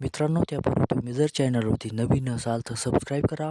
मित्रांनो त्यापूर्वी तुम्ही जर चॅनलवरती नवीन असाल तर सबस्क्राईब करा.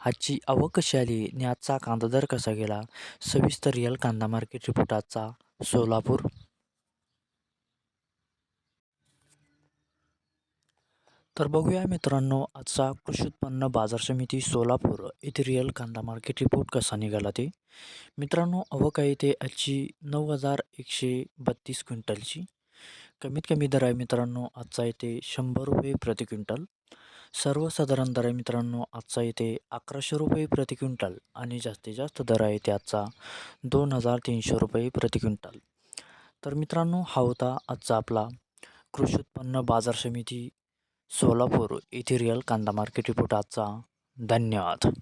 आजची आवक कशी आली? आणि आजचा कांदा दर कसा गेला? सविस्तर रिअल कांदा मार्केट रिपोर्ट आजचा सोलापूर. तर बघूया मित्रांनो आजचा कृषी उत्पन्न बाजार समिती सोलापूर येथे रिअल कांदा मार्केट रिपोर्ट कसा निघाला ते? मित्रांनो आवक आहे ते आजची नऊ हजार एकशे बत्तीस क्विंटलची. कमीत कमी दर आहे मित्रांनो आजचा येते शंभर रुपये प्रति क्विंटल. सर्वसाधारण दर आहे मित्रांनो आजचा येते अकराशे रुपये प्रति क्विंटल आणि जास्तीत जास्त दर आहे ते आजचा दोन हजार तीनशे रुपये प्रति क्विंटल. तर मित्रांनो हा होता आजचा आपला कृषी उत्पन्न बाजार समिती सोलापूर येथे रिअल कांदा मार्केट रिपोर्ट आजचा. धन्यवाद.